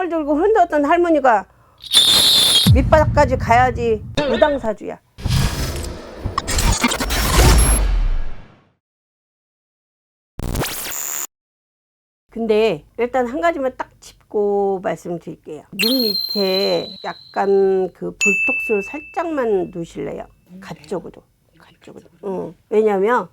방울 들고 흔들었던 할머니가 밑바닥까지 가야지 무당사주야. 근데 일단 한 가지만 딱 짚고 말씀드릴게요. 눈 밑에 약간 그 불톡수를 살짝만 두실래요? 가쪽으로. 가쪽으로. 응. 왜냐면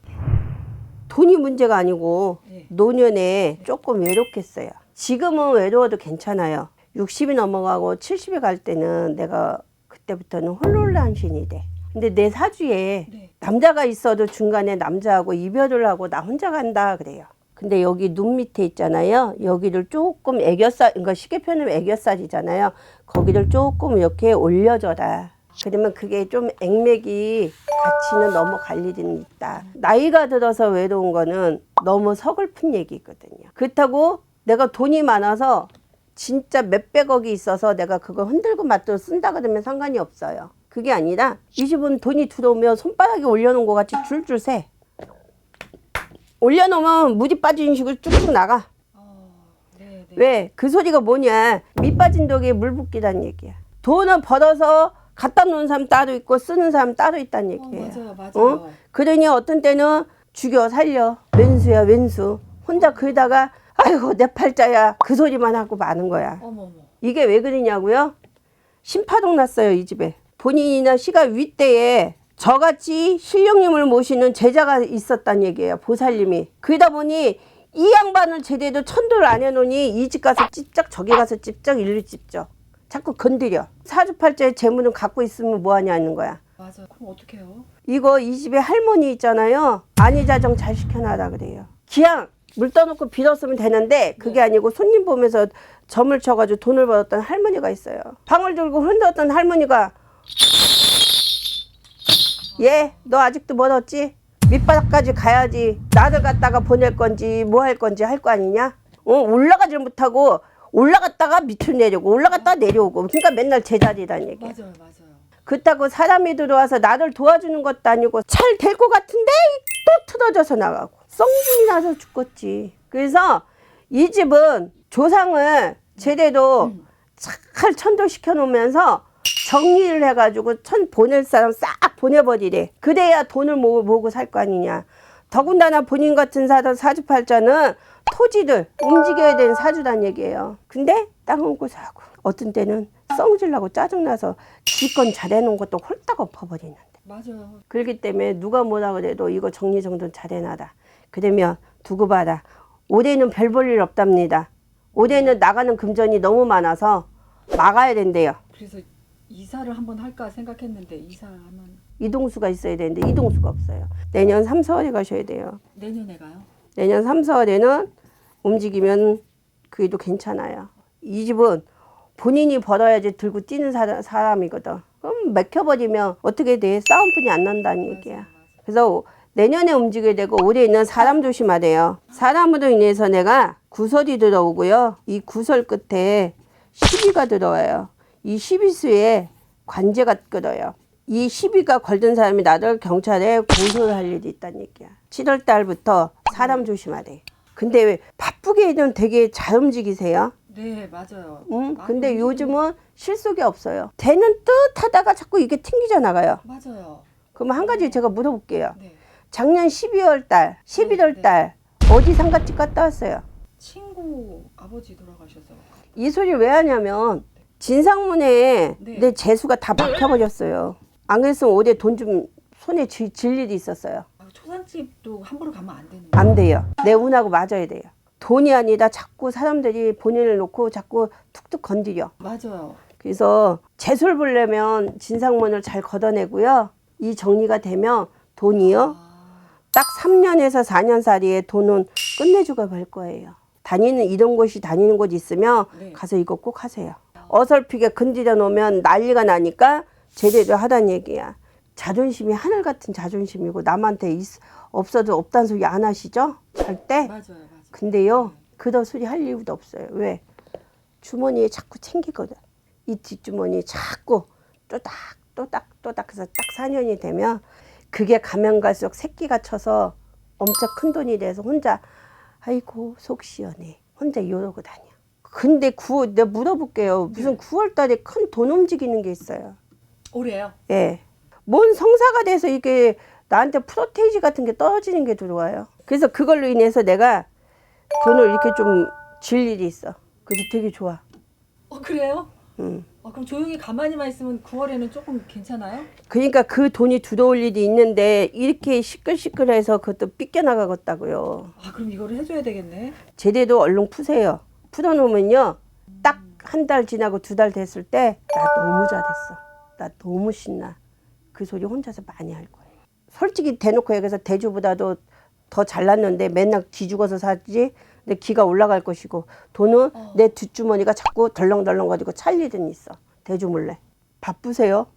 돈이 문제가 아니고 네. 노년에 조금 외롭겠어요. 지금은 외로워도 괜찮아요. 60이 넘어가고 70이 갈 때는 내가 그때부터는 홀로란신이 돼. 근데 내 사주에 네. 남자가 있어도 중간에 남자하고 이별을 하고 나 혼자 간다 그래요. 근데 여기 눈 밑에 있잖아요. 여기를 조금 애교살, 그러니까 쉽게 표현하면 애교살이잖아요. 거기를 조금 이렇게 올려줘라. 그러면 그게 좀 액맥이 같이는 넘어갈 일은 있다. 나이가 들어서 외로운 거는 너무 서글픈 얘기거든요. 그렇다고 내가 돈이 많아서 진짜 몇백억이 있어서 내가 그걸 흔들고 맞들어 쓴다 그러면 상관이 없어요. 그게 아니라 이 집은 돈이 들어오면 손바닥에 올려놓은 것 같이 줄줄 새. 올려놓으면 물이 빠지는 식으로 쭉쭉 나가. 어, 네, 네. 왜? 그 소리가 뭐냐? 밑 빠진 독에 물 붓기란 얘기야. 돈을 벌어서 갖다 놓은 사람 따로 있고 쓰는 사람 따로 있다는 어, 얘기예요. 맞아요, 맞아요. 어? 그러니 어떤 때는 죽여 살려 왼수야 왼수 혼자 그러다가 아이고 내 팔자야 그 소리만 하고 마는 거야. 어머 어머. 이게 왜 그러냐고요? 신파동 났어요 이 집에. 본인이나 시가 윗대에 저같이 신령님을 모시는 제자가 있었단 얘기예요 보살님이. 그러다 보니 이 양반을 제대로 천도를 안 해놓으니 이 집 가서 찝쩍 저기 가서 찝쩍 일로 찝쩍 자꾸 건드려. 사주팔자의 재물은 갖고 있으면 뭐하냐는 거야. 맞아요. 그럼 어떻게 해요? 이거 이 집에 할머니 있잖아요. 안이자정 잘 시켜놔라 그래요. 기왕 물 떠놓고 빌었으면 되는데 그게 아니고 손님 보면서 점을 쳐가지고 돈을 벌었던 할머니가 있어요. 방울 들고 흔들었던 할머니가 얘 너 아직도 멀었지? 밑바닥까지 가야지 나를 갖다가 보낼 건지 뭐 할 건지 할 거 아니냐? 어, 올라가질 못하고 올라갔다가 밑으로 내려오고 올라갔다가 내려오고 그러니까 맨날 제자리란 얘기야. 맞아요, 맞아요. 그렇다고 사람이 들어와서 나를 도와주는 것도 아니고 잘 될 것 같은데 또 틀어져서 나가고 썽중이 나서 죽겠지. 그래서 이 집은 조상을 제대로 잘 천도시켜 놓으면서 정리를 해가지고 천 보낼 사람 싹 보내버리래. 그래야 돈을 모- 모으고 살 거 아니냐. 더군다나 본인 같은 사람 사주팔자는 토지를 움직여야 되는 사주란 얘기예요. 근데 땅 얹고 사고 어떤 때는 썽질나고 짜증나서 지건 잘해놓은 것도 홀딱 엎어버리는데 맞아요. 그렇기 때문에 누가 뭐라 그래도 이거 정리정돈 잘해놔라 그러면 두고 봐라 올해는 별 볼 일 없답니다 올해는 나가는 금전이 너무 많아서 막아야 된대요 그래서 이사를 한번 할까 생각했는데 이사하면 이동수가 있어야 되는데 이동수가 없어요 내년 3, 4월에 가셔야 돼요 내년에 가요? 내년 3, 4월에는 움직이면 그래도 괜찮아요. 이 집은 본인이 벌어야지 들고 뛰는 사람, 사람이거든. 그럼 맥혀버리면 어떻게 돼? 싸움뿐이 안 난다는 얘기야. 그래서 내년에 움직여야 되고 올해는 사람 조심하래요. 사람으로 인해서 내가 구설이 들어오고요. 이 구설 끝에 시비가 들어와요. 이 시비수에 관제가 끌어요. 이 시비가 걸든 사람이 나를 경찰에 고소를 할 일이 있다는 얘기야. 7월 달부터 사람 조심하래. 근데 왜 바쁘게는 되게 잘 움직이세요. 네, 맞아요. 응? 많이 근데 움직이는- 요즘은 실속이 없어요. 되는 듯 하다가 자꾸 이게 튕기져 나가요. 맞아요. 그럼 한 가지 제가 물어볼게요. 네. 작년 12월 달, 11월 네. 달 어디 상가집 갔다 왔어요? 친구 아버지 돌아가셔서 이 소리를 왜 하냐면 진상문에 네. 내 재수가 다 막혀버렸어요. 안 그랬으면 올해 돈 좀 손에 쥐- 질 일이 있었어요. 아, 초상집도 함부로 가면 안 되는 거예요. 안 돼요. 내 운하고 맞아야 돼요. 돈이 아니라 자꾸 사람들이 본인을 놓고 자꾸 툭툭 건드려. 맞아요. 그래서 재수를 보려면 진상문을 잘 걷어내고요. 이 정리가 되면 돈이요. 아, 딱 3년에서 4년 사이에 돈은 끝내주고 갈 거예요. 다니는 이런 곳이 다니는 곳 있으면 네. 가서 이거 꼭 하세요. 어설프게 건드려 놓으면 난리가 나니까 제대로 하란 얘기야. 자존심이 하늘 같은 자존심이고 남한테 있- 없어도 없다는 소리 안 하시죠? 절대. 맞아요, 맞아요. 근데요, 그런 소리 할 이유도 없어요. 왜? 주머니에 자꾸 챙기거든. 이 뒷주머니 자꾸 또닥, 또닥, 또닥 해서 딱 4년이 되면 그게 가면 갈수록 새끼가 쳐서 엄청 큰 돈이 돼서 혼자 아이고 속 시원해. 혼자 이러고 다녀. 근데 9월 내가 물어볼게요. 무슨 네. 9월 달에 큰 돈 움직이는 게 있어요. 올해요. 예. 뭔 성사가 돼서 이게 나한테 프로테이지 같은 게 떨어지는 게 들어와요. 그래서 그걸로 인해서 내가 돈을 이렇게 좀 질 일이 있어. 그래서 되게 좋아. 어 그래요? 음. 어, 그럼 조용히 가만히만 있으면 9월에는 조금 괜찮아요? 그러니까 그 돈이 들어올 일이 있는데 이렇게 시끌시끌해서 그것도 삐껴나가겠다고요. 아 그럼 이거를 해줘야 되겠네. 제대로 얼른 푸세요. 풀어놓으면요. 딱 한 달 지나고 두 달 됐을 때 나 너무 잘했어. 나 너무 신나. 그 소리 혼자서 많이 할 거예요. 솔직히 대놓고 얘기해서 대주보다도 더 잘났는데 맨날 뒤죽어서 사지. 내 기가 올라갈 것이고 돈은 어. 내 뒷주머니가 자꾸 덜렁덜렁 거리고 찰 일은 있어. 대주 몰래. 바쁘세요?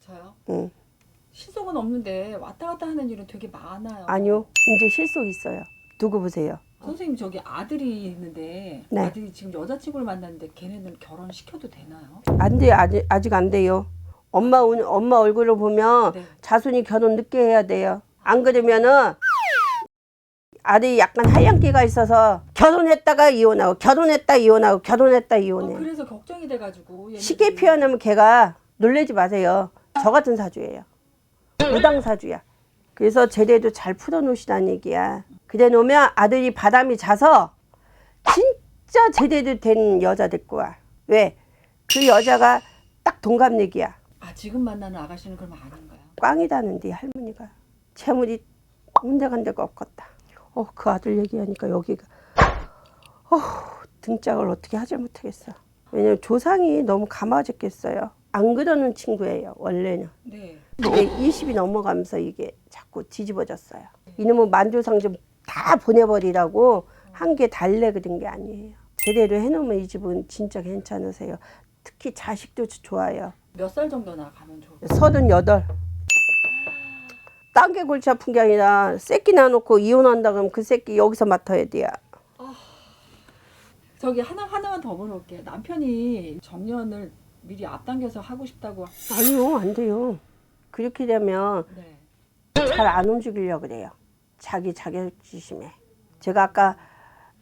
저요? 응. 실속은 없는데 왔다 갔다 하는 일은 되게 많아요. 아니요. 이제 실속 있어요. 두고 보세요. 선생님 저기 아들이 있는데 네. 아들이 지금 여자친구를 만났는데 걔네는 결혼 시켜도 되나요? 안 돼요. 아직, 아직 안 돼요. 엄마, 운- 엄마 얼굴을 보면 네. 자손이 결혼 늦게 해야 돼요. 안 그러면은 아들이 약간 하얀 기가 있어서 결혼했다가 이혼하고 결혼했다 이혼하고 결혼했다 어, 이혼해. 그래서 걱정이 돼가지고. 쉽게 표현하면 걔가 놀래지 마세요. 저 같은 사주예요. 무당 사주야. 그래서 제대로 잘 풀어놓으시라는 얘기야. 그래 놓으면 아들이 바람이 자서 진짜 제대로 된 여자 데리고 와. 왜? 그 여자가 딱 동갑내기야. 아 지금 만나는 아가씨는 그럼 아닌가요? 꽝이다는데 할머니가 채물이 혼자 간 데가 없겠다. 어, 그 아들 얘기하니까 여기가 어, 등짝을 어떻게 하지 못하겠어. 왜냐면 조상이 너무 감아졌겠어요. 안 그러는 친구예요, 원래는. 네. 근데 20이 넘어가면서 이게 자꾸 뒤집어졌어요. 이놈은 만조상 좀 다 보내버리라고 한게 달래 그런 게 아니에요. 제대로 해놓으면 이 집은 진짜 괜찮으세요. 특히 자식도 좋아요. 몇 살 정도나 가면 좋을까요? 서른여덟. 딴 게 골치 아픈 게 아니라 새끼 낳아놓고 이혼한다 그러면 그 새끼 여기서 맡아야 돼요. 저기 하나 하나만 더 물어볼게요. 남편이 정년을 미리 앞당겨서 하고 싶다고. 아니요, 안 돼요. 그렇게 되면 네. 잘 안 움직이려고 그래요. 자기 자격지심에. 제가 아까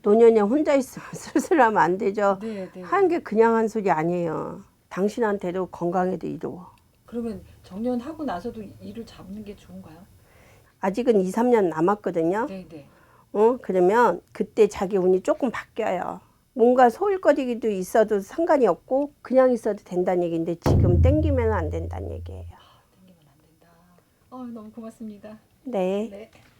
노년에 혼자 있으면 쓸쓸하면 안 되죠. 네, 네. 한게 그냥 한 소리 아니에요. 당신한테도 건강에도 이로워. 그러면 정년하고 나서도 일을 잡는 게 좋은가요? 아직은 2, 3년 남았거든요. 네, 네. 어? 그러면 그때 자기 운이 조금 바뀌어요. 뭔가 소일거리기도 있어도 상관이 없고 그냥 있어도 된다는 얘기인데 지금 땡기면 안 된다는 얘기예요. 땡기면 안 된다. 어, 너무 고맙습니다. 네. 네.